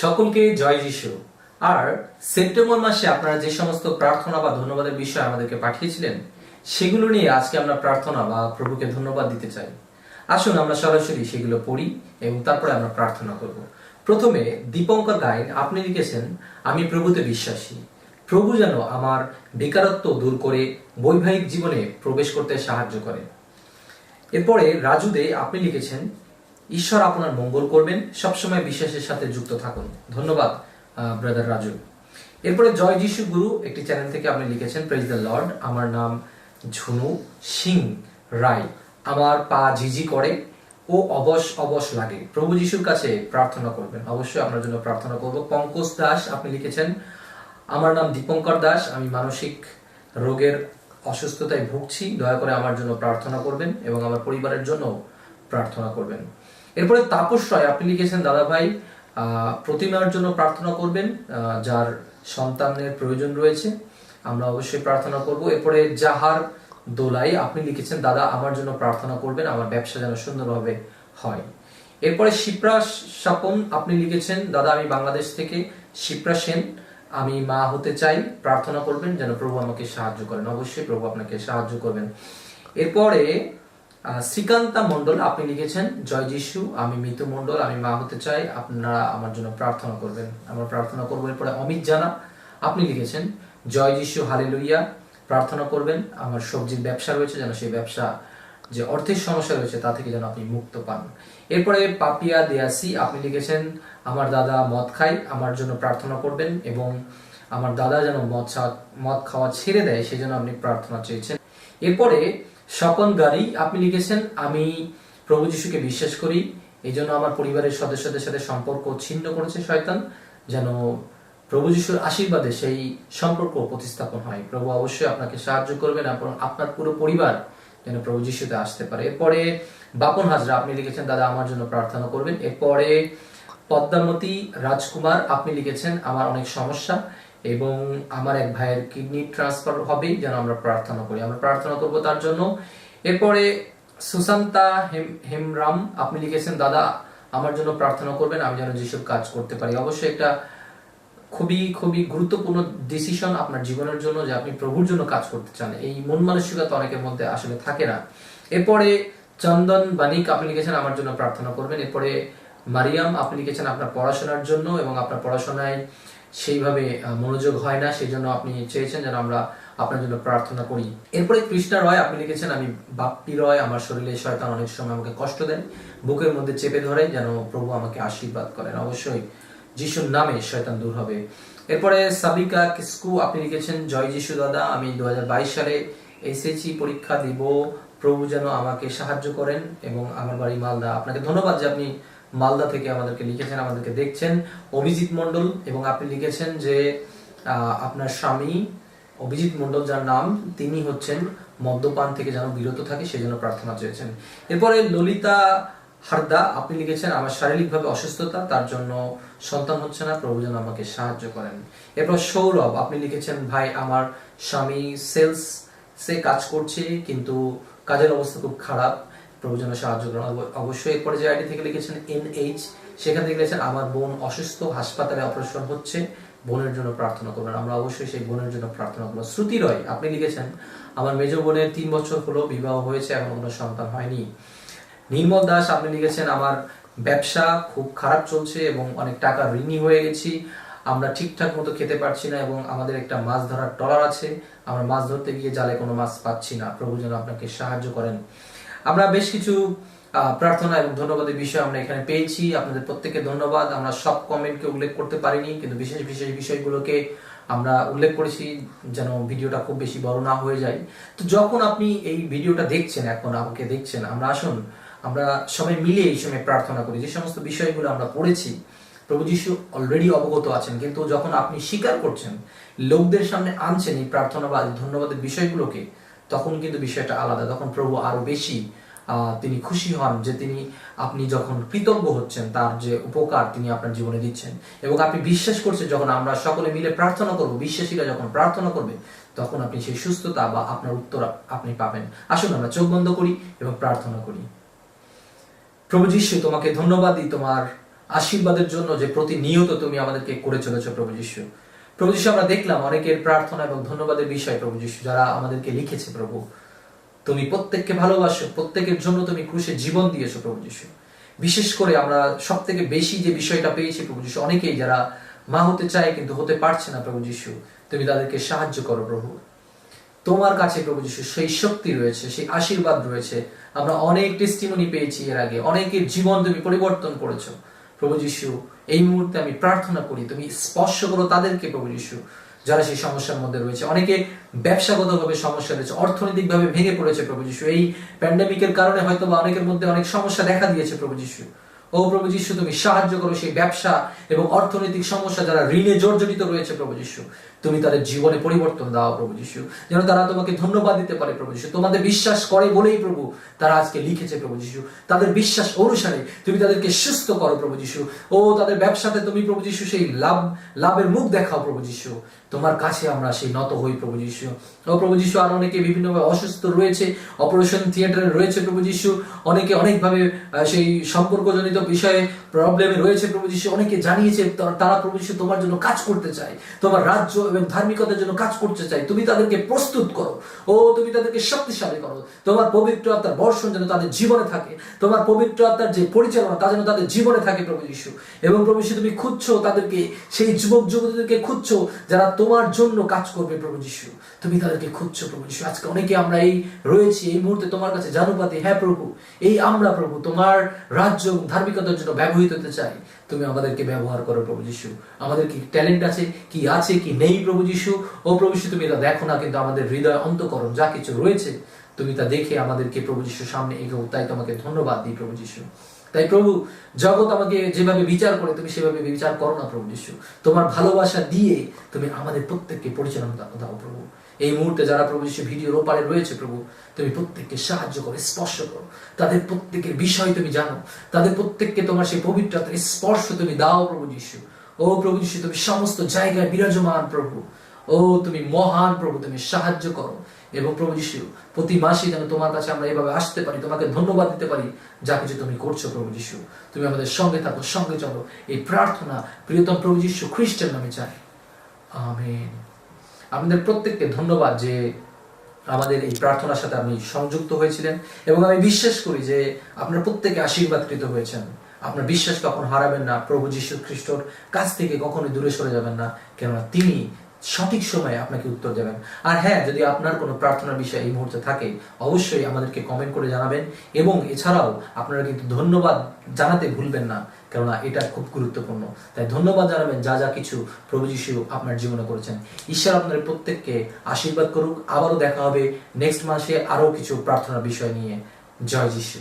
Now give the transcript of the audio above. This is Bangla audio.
সকলকে জয় যিশু। আর সেপ্টেম্বর মাসে আপনারা যে সমস্ত প্রার্থনা বা ধন্যবাদের বিষয় আমাদেরকে পাঠিয়েছিলেন, সেগুলো নিয়ে আজকে আমরা প্রার্থনা বা প্রভুকে ধন্যবাদ দিতে চাই। আসুন আমরা সরাসরি সেগুলো পড়ি এবং তারপরে আমরা প্রার্থনা করব। প্রথমে দীপঙ্কর গাইন আপনি লিখেছেন, আমি প্রভুতে বিশ্বাসী। প্রভু যেন আমার বেকারত্ব দূর করে বৈবাহিক জীবনে প্রবেশ করতে সাহায্য করে। এরপরে রাজু দে আপনি লিখেছেন ঈশ্বর আপনার মঙ্গল করবেন। সবসময় বিশ্বাসের সাথে যুক্ত থাকুন। ধন্যবাদ ব্রাদার রাজু। এরপরে জয় যিশু গুরু একটি চ্যানেল থেকে আপনি লিখেছেন প্রেজ দ্য লর্ড আমার নাম ঝুনু সিং রায়। আমার পা ঝিঝি করে, ও অবশ অবশ লাগে। প্রভু যিশুর কাছে প্রার্থনা করবেন। অবশ্যই আপনার জন্য প্রার্থনা করব। পঙ্কজ দাস, আপনি লিখেছেন, আমার নাম দীপঙ্কর দাস। আমি মানসিক রোগের অসুস্থতায় ভুগছি। দয়া করে আমার জন্য প্রার্থনা করবেন এবং আমার পরিবারের জন্য প্রার্থনা করবেন। এরপরে তাপস রায়, আপনি লিখেছেন দাদা ভাই প্রতিমার জন্য প্রার্থনা করবেন যার সন্তানের প্রয়োজন রয়েছে, আমরা অবশ্যই প্রার্থনা করব। এরপরে জাহার দোলাই, আপনি লিখেছেন, দাদা, আমার জন্য প্রার্থনা করবেন, আমার ব্যবসা যেন সুন্দরভাবে হয়। এরপরে শিপ্রা স্বপন, আপনি লিখেছেন, দাদা, আমি বাংলাদেশ থেকে শিপ্রা সেন, আমি মা হতে চাই, প্রার্থনা করবেন যেন প্রভু আমাকে সাহায্য করেন। অবশ্যই প্রভু আপনাকে সাহায্য করবেন। এরপরে শ্রীকান্তা মণ্ডল, আপনি লিখেছেন, জয় যিশু, আমি মিতু মণ্ডল, আমি মা হতে চাই, আপনারা আমার জন্য প্রার্থনা করবেন। আমরা প্রার্থনা করব এরপরে অমিত জানা, আপনি লিখেছেন, জয় যিশু হালেলুইয়া প্রার্থনা করবেন, আমার সবজির ব্যবসা রয়েছে, যেন সেই ব্যবসা, যে অর্থের সমস্যা রয়েছে, তা থেকে যেন আপনি মুক্ত পান। এরপরে পাপিয়া দেয়াসি, আপনি লিখেছেন, আমার দাদা মদ খায়, আমার জন্য প্রার্থনা করবেন এবং আমার দাদা যেন মদ মদ খাওয়া ছেড়ে দেয় সেই জন্য আপনি প্রার্থনা চেয়েছেন। এরপরে স্বপন গাড়ি আপনি লিখেছেন, আমি প্রভু যিশুকে বিশ্বাস করি এই জন্য আমার পরিবারের সদস্যদের সাথে সম্পর্ক ছিন্ন করেছে শয়তান, যেন প্রভু যিশুর আশীর্বাদে সেই সম্পর্ক প্রতিস্থাপন হয়। প্রভু অবশ্যই আপনাকে সাহায্য করবেন এবং আপনার পুরো পরিবার যেন প্রভু যিশুতে আসতে পারে। এরপরে বাপন হাজরা, আপনি লিখেছেন, দাদা, আমার জন্য প্রার্থনা করবেন। এরপরে পদ্মামতী রাজকুমার, আপনি লিখেছেন, আমার অনেক সমস্যা। এবং আমার এক ভাইয়ের কিডনি ট্রান্সফার হবে যেন আমরা প্রার্থনা করি। আমরা প্রার্থনা করব তার জন্য। এরপরে সুশান্তা হেম হেমরাম, আপনি লিখেছেন, দাদা, আমার জন্য প্রার্থনা করবেন, আমি যেন যেসব কাজ করতে পারি। অবশ্যই একটা খুবই খুবই গুরুত্বপূর্ণ ডিসিশন আপনার জীবনের জন্য যে আপনি প্রভুর জন্য কাজ করতে চান। এই মন মানসিকতা অনেকের মধ্যে আসলে থাকে না। এরপরে চন্দন বানিক আপনি লিখেছেন, আমার জন্য প্রার্থনা করবেন। এরপরে মারিয়াম, আপনি লিখেছেন, আপনার পড়াশোনার জন্য এবং আপনার পড়াশোনায় সেইভাবে মনোযোগ হয় না, সেই জন্য আপনি চেয়েছেন যেন আমরা আপনার জন্য প্রার্থনা করি। এরপরে কৃষ্ণা রয়, আপনি লিখেছেন, আমি বাপ্পি রয়, আমার শরীরে শয়তান অনেক সময় আমাকে কষ্ট দেয়, বুকের মধ্যে চেপে ধরে যেন প্রভু আমাকে আশীর্বাদ করেন। অবশ্যই যিশুর নামে শয়তান দূর হবে। এরপরে সাবিকা কিসকু, আপনি লিখেছেন, জয় যিশু দাদা, আমি দু হাজার বাইশ সালে এসএসসি পরীক্ষা দিব, প্রভু যেন আমাকে সাহায্য করেন এবং আমার বাড়ি মালদা। আপনাকে ধন্যবাদ যে আপনি মালদা থেকে আমাদেরকে লিখেছেন, আমাদেরকে দেখছেন। অভিজিৎ মণ্ডল, এবং আপনি লিখেছেন যে আপনার স্বামী অভিজিৎ মণ্ডল, যার নাম, তিনি হচ্ছেন মদ্যপান থেকে যেন বিরত থাকে সেই জন্য প্রার্থনা চেয়েছেন। এরপরে ললিতা হারদা, আপনি লিখেছেন, আমার শারীরিকভাবে অসুস্থতা, তার জন্য সন্তান হচ্ছে না, প্রভু যেন আমাকে সাহায্য করেন। এরপর সৌরভ, আপনি লিখেছেন, ভাই, আমার স্বামী সেলস, সে কাজ করছে, কিন্তু কাজের অবস্থা খুব খারাপ। প্রভু যেন সাহায্য করেন। অবশ্যই এরপরে যে আইডি থেকে লিখেছেন এনএইচ। সেখান থেকে লিখেছেন, আমার বোন অসুস্থ, হাসপাতালে অপারেশন হচ্ছে, বোনের জন্য প্রার্থনা করবেন। আমরা অবশ্যই সেই বোনের জন্য প্রার্থনা করব। শ্রুতি রয়, আপনি লিখেছেন, আমার মেজ বোনের তিন বছর হলো, বিবাহ হয়েছে, এখন কোনো সন্তান হয়নি। নির্মল দাস, আপনি লিখেছেন, আমার ব্যবসা খুব খারাপ চলছে এবং অনেক টাকা ঋণী হয়ে গেছি। আমরা ঠিকঠাক মতো খেতে পারছি না এবং আমাদের একটা মাছ ধরার ট্রলার আছে। আমরা মাছ ধরতে গিয়ে জালে কোনো মাছ পাচ্ছি না। প্রভু যেন আপনাকে সাহায্য করেন। আমরা বেশ কিছু প্রার্থনা এবং ধন্যবাদের বিষয় আমরা এখানে পেয়েছি। আপনাদের প্রত্যেককে ধন্যবাদ। আমরা সব কমেন্টকে উল্লেখ করতে পারিনি, কিন্তু বিশেষ বিশেষ বিষয়গুলোকে আমরা উল্লেখ করেছি যেন ভিডিওটা খুব বেশি বড় না হয়ে যায়। তো যখন আপনি এই ভিডিওটা দেখছেন, এখন আমাকে দেখছেন, আমরা আসুন, আমরা সবাই মিলে এই সময় প্রার্থনা করি। যে সমস্ত বিষয়গুলো আমরা পড়েছি, প্রভু যিশু অলরেডি অবগত আছেন, কিন্তু যখন আপনি স্বীকার করছেন, লোকদের সামনে আনছেন এই প্রার্থনা বা ধন্যবাদের বিষয়গুলোকে তখন কিন্তু বিষয়টা আলাদা। তখন প্রভু আরও বেশি তিনি খুশি হন যে তিনি, আপনি যখন কৃতজ্ঞ হচ্ছেন, তার যে উপকার তিনি আপনার জীবনে দিচ্ছেন। এবং আপনি বিশ্বাস করছেন যখন আমরা সকলে মিলে প্রার্থনা করব, বিশ্বাসীরা যখন প্রার্থনা করবে, তখন আপনি সেই সুস্থতা বা আপনার উত্তর আপনি পাবেন। আসুন আমরা চোখ বন্ধ করি এবং প্রার্থনা করি। প্রভু যিশু, তোমাকে ধন্যবাদ দিই তোমার আশীর্বাদের জন্য যে প্রতিনিয়ত তুমি আমাদেরকে করে চলেছো প্রভু যিশু। প্রভু যিশু, আমরা দেখলাম অনেকের প্রার্থনা এবং ধন্যবাদের বিষয় প্রভু যিশু, যারা আমাদেরকে লিখেছে, প্রভু। তুমি প্রত্যেককে ভালোবাসো, প্রত্যেকের জন্য তুমি ক্রুশে জীবন দিয়েছ, প্রভু যিশু। বিশেষ করে আমরা সব থেকে বেশি যে বিষয়টা পেয়েছি, প্রভু যিশু, অনেকেই যারা মা হতে চায় কিন্তু হতে পারছে না, প্রভু যিশু, তুমি তাদেরকে সাহায্য করো, প্রভু। তোমার কাছে, প্রভু যিশু, সেই শক্তি রয়েছে, সেই আশীর্বাদ রয়েছে। আমরা অনেক টেস্টিমনি পেয়েছি এর আগে, অনেকের জীবন তুমি পরিবর্তন করেছ। প্রভু যিশু, এই মুহূর্তে আমি প্রার্থনা করি, তুমি স্পর্শ করো তাদেরকে, প্রভু যিশু, যারা সেই সমস্যার মধ্যে রয়েছে। অনেকে ব্যবসাগত ভাবে সমস্যা রয়েছে অর্থনৈতিক ভাবে ভেঙে পড়েছে প্রভু যিশু। এই প্যান্ডামিকের কারণে হয়তো বা অনেকের মধ্যে অনেক সমস্যা দেখা দিয়েছে প্রভু যিশু। ও প্রভু যিশু, তুমি সাহায্য করো সেই ব্যবসা এবং অর্থনৈতিক সমস্যা যারা ঋণে জর্জরিত রয়েছে, প্রভু যিশু। তুমি তাদের জীবনে পরিবর্তন দাও, প্রভু যিশু। যেন তারা তোমাকে ধন্যবাদ দিতে পারে, প্রভু যিশু। তোমাদের বিশ্বাস করে বলেই প্রভু তারা আজকে লিখেছে, প্রভু যিশু। তাদের বিশ্বাস অনুসারে তুমি তাদেরকে সুস্থ করো, প্রভু যিশু। ও, তাদের ব্যবসাতে তুমি, প্রভু যিশু, সেই লাভ, লাভের মুখ দেখাও, প্রভু যিশু। তোমার কাছে আমরা সেই নত হই, প্রভু যিশু। ও, প্রভু যিশু, আর অনেকে বিভিন্নভাবে অসুস্থ রয়েছে, অপারেশন থিয়েটারে রয়েছে, প্রভু যিশু। অনেকে অনেকভাবে সেই সম্পর্কজনিত বিষয়ে প্রবলেমে রয়েছে প্রভু যিশু। অনেকে জানিয়েছে, তারা প্রভু যিশু তোমার জন্য কাজ করতে চায়, তোমার রাজ্য এবং ধার্মিকতার জন্য কাজ করতে চায়। তুমি তাদেরকে প্রস্তুত করো। ও, তুমি তাদেরকে শক্তিশালী করো। তোমার পবিত্র আত্মার বর্ষণ যেন তাদের জীবনে থাকে। তোমার পবিত্র আত্মার যে পরিচালনা, তা যেন তাদের জীবনে থাকে প্রভু যিশু। এবং প্রভু যিশু, তুমি খুঁজছো তাদেরকে, সেই যুবক যুবতীদেরকে খুঁজছো যারা তোমার জন্য কাজ করবে প্রভু যিশু। তুমি তাদেরকে খুঁজছো প্রভু যিশু। আজকে অনেকে আমরা এই রয়েছি, এই মুহূর্তে তোমার কাছে জানুপাতি। হ্যাঁ প্রভু, এই আমরা প্রভু, তোমার রাজ্য এবং ধার্মিকতার জন্য ব্যবহৃত হতে চাই। তুমি আমাদেরকে ব্যবহার করো প্রভু যিশু। আমাদের কি ট্যালেন্ট আছে, কি আছে, কি নেই প্রভু যিশু? ও প্রভু যিশু, তুমি এটা দেখো না, কিন্তু আমাদের হৃদয় অন্তকরণ যা কিছু রয়েছে, তুমি তা দেখে আমাদেরকে প্রভু যিশুর সামনে এগো তাই তোমাকে ধন্যবাদ দিই প্রভু যিশু। তাই প্রভু, জগৎ আমাকে যেভাবে বিচার করে, তুমি সেভাবে বিচার করো না প্রভু যিশু। তোমার ভালোবাসা দিয়ে তুমি আমাদের প্রত্যেককে পরিচালনা দাও প্রভু। এই মুহূর্তে যারা প্রভু যিশু ভিডিওর ওপারে রয়েছে প্রভু, তুমি প্রত্যেককে সাহায্য করো, স্পর্শ করো। তাদের প্রত্যেকের বিষয় তুমি জানো। তাদের প্রত্যেককে তোমার সেই পবিত্রতার স্পর্শ তুমি দাও প্রভু যিশু। ও প্রভু যিশু, তুমি সমস্ত জায়গায় বিরাজমান প্রভু। ও তুমি মহান প্রভু, তুমি সাহায্য করো। এবং প্রভু যিশু, প্রতি মাসে যেন তোমার কাছে আমরা এভাবে আসতে পারি, তোমাকে ধন্যবাদ দিতে পারি, যা কিছু তুমি করছ প্রভু যিশু। তুমি আমাদের সঙ্গে থাকো, সঙ্গে চলো। এই প্রার্থনা প্রিয়তম প্রভু যিশু খ্রিস্টের নামে চাই। আমেন। আপনাদের প্রত্যেককে ধন্যবাদ যে আমাদের এই প্রার্থনার সাথে আপনি সংযুক্ত হয়েছিলেন এবং আমি বিশ্বাস করি যে আপনারা প্রত্যেকে আশীর্বাদকৃত হয়েছেন। আপনার বিশ্বাস কখন হারাবেন না, প্রভু যীশু খ্রিস্টর কাছ থেকে কখনোই দূরে সরে যাবেন না, কেননা তিনি সঠিক সময়ে আপনাকে উত্তর দেবেন। আর হ্যাঁ যদি আপনার কোনো প্রার্থনার বিষয় এই মুহূর্তে থাকে, অবশ্যই আমাদেরকে কমেন্ট করে জানাবেন এবং এছাড়াও আপনারা কিন্তু ধন্যবাদ জানাতে ভুলবেন না। কেননা এটা খুব গুরুত্বপূর্ণ। তাই ধন্যবাদ জানাবেন যা যা কিছু প্রভু যিশু আপনার জীবনে করেছেন। ঈশ্বর আপনার প্রত্যেককে আশীর্বাদ করুক। আবারও দেখা হবে নেক্সট মাসে আরও কিছু প্রার্থনার বিষয় নিয়ে। জয় যিশু।